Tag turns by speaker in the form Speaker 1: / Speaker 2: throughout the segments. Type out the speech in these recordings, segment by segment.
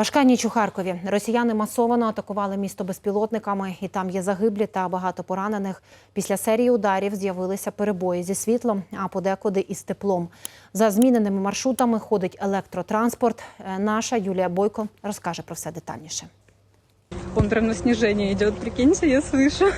Speaker 1: Важка ніч у Харкові. Росіяни масово атакували місто безпілотниками, і там є загиблі та багато поранених. Після серії ударів з'явилися перебої зі світлом, а подекуди із теплом. За зміненими маршрутами ходить електротранспорт. Е, Наша Юлія Бойко розкаже про все детальніше.
Speaker 2: Он прям на снижение идет, прикиньте, я слышу.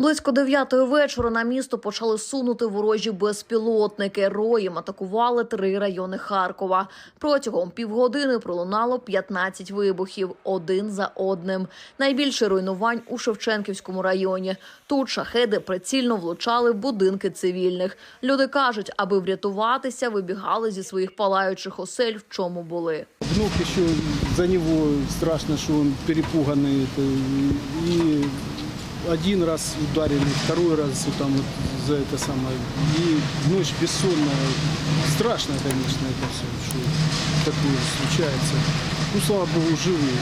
Speaker 3: Близько дев'ятої вечора на місто почали сунути ворожі безпілотники. Роєм атакували три райони Харкова. Протягом півгодини пролунало 15 вибухів, один за одним. Найбільше руйнувань у Шевченківському районі. Тут шахеди прицільно влучали в будинки цивільних. Люди кажуть, аби врятуватися, вибігали зі своїх палаючих осель, в чому були.
Speaker 4: Внук еще за него страшно, что он перепуганный. это, И один раз ударили, второй раз вот там вот за это самое. И ночь бессонная. Страшно, конечно, это все, что такое случается. Ну, слава богу, живые.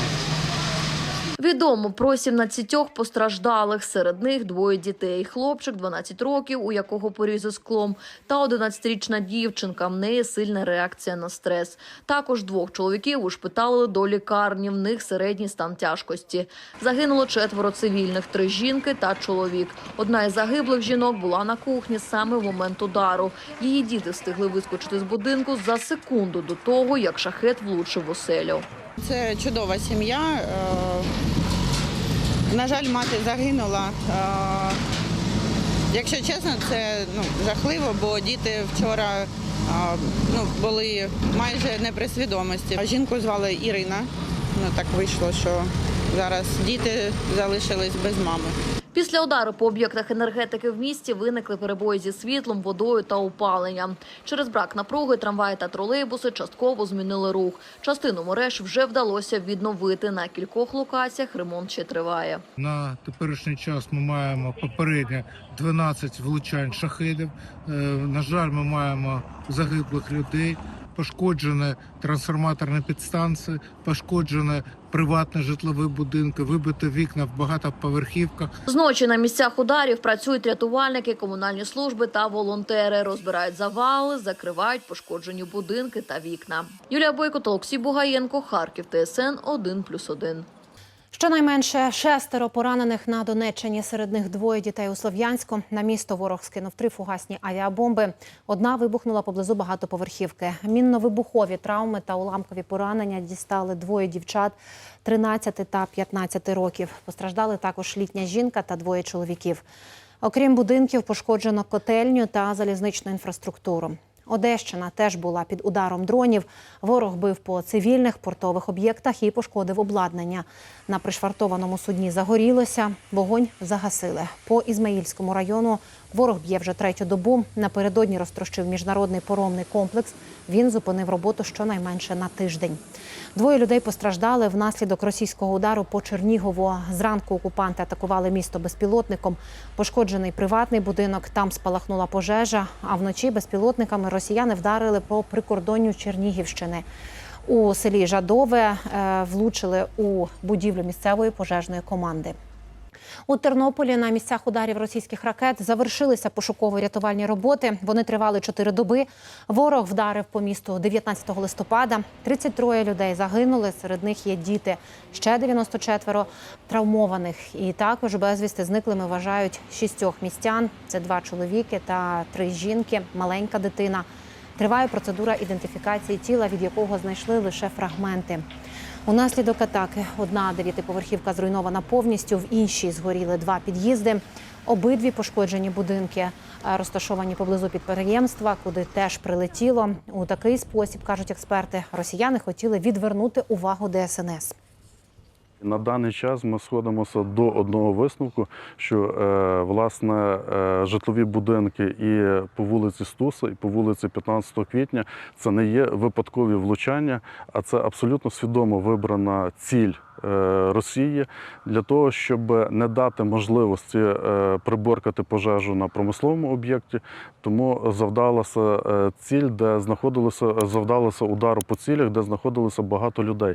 Speaker 3: Відомо про 17 постраждалих. Серед них двоє дітей. Хлопчик 12 років, у якого порізи склом, та 11-річна дівчинка. В неї сильна реакція на стрес. Також двох чоловіків ушпиталили до лікарні. В них середній стан тяжкості. Загинуло четверо цивільних, три жінки та чоловік. Одна із загиблих жінок була на кухні саме в момент удару. Її діти встигли вискочити з будинку за секунду до того, як шахет влучив в оселю.
Speaker 5: Це чудова сім'я. На жаль, мати загинула. Якщо чесно, це ну, жахливо, бо діти вчора ну, були майже не при свідомості. Жінку звали Ірина. Ну так вийшло, що зараз діти залишились без мами.
Speaker 3: Після удару по об'єктах енергетики в місті виникли перебої зі світлом, водою та опаленням. Через брак напруги трамваї та тролейбуси частково змінили рух. Частину мереж вже вдалося відновити. На кількох локаціях ремонт ще триває.
Speaker 6: На теперішній час ми маємо попередньо 12 влучань шахедів. Е, На жаль, ми маємо загиблих людей, пошкоджені трансформаторні підстанції, пошкоджені приватні житлові будинки, вибиті вікна в багатоповерхівках.
Speaker 3: Зночі на місцях ударів працюють рятувальники, комунальні служби та волонтери. Розбирають завали, закривають пошкоджені будинки та вікна. Юлія Бойко та Олексій Бугаєнко, Харків, ТСН 1+,1.
Speaker 1: Щонайменше шестеро поранених на Донеччині. Серед них двоє дітей у Слов'янську. На місто ворог скинув три фугасні авіабомби. Одна вибухнула поблизу багатоповерхівки. Мінно-вибухові травми та уламкові поранення дістали двоє дівчат 13 та 15 років. Постраждали також літня жінка та двоє чоловіків. Окрім будинків, пошкоджено котельню та залізничну інфраструктуру. Одещина теж була під ударом дронів. Ворог бив по цивільних портових об'єктах і пошкодив обладнання. На пришвартованому судні загорілося, вогонь загасили. По Ізмаїльському району ворог б'є вже третю добу. Напередодні розтрощив міжнародний поромний комплекс. Він зупинив роботу щонайменше на тиждень. Двоє людей постраждали внаслідок російського удару по Чернігову. Зранку окупанти атакували місто безпілотником. Пошкоджений приватний будинок. Там спалахнула пожежа. А вночі безпілотниками росіяни вдарили по прикордонню Чернігівщини. У селі Жадове е, влучили у будівлю місцевої пожежної команди. У Тернополі на місцях ударів російських ракет завершилися пошуково-рятувальні роботи. Вони тривали чотири доби. Ворог вдарив по місту 19 листопада. 33 людей загинули. Серед них є діти. Ще 94 травмованих. І також безвісти зниклими вважають шістьох містян. Це два чоловіки та три жінки, маленька дитина. Триває процедура ідентифікації тіла, від якого знайшли лише фрагменти. Унаслідок атаки одна дев'ятиповерхівка зруйнована повністю, в іншій згоріли два під'їзди. Обидві пошкоджені будинки е, розташовані поблизу підприємства, куди теж прилетіло. У такий спосіб кажуть експерти, росіяни хотіли відвернути увагу ДСНС.
Speaker 7: На даний час ми сходимося до одного висновку, що е, власне е, житлові будинки і по вулиці Стуса, і по вулиці 15 квітня це не є випадкові влучання, а це абсолютно свідомо вибрана ціль. е, Росії для того, щоб не дати можливості приборкати пожежу на промисловому об'єкті, тому завдалася ціль, де знаходилося завдалося удару по цілях, де знаходилося багато людей.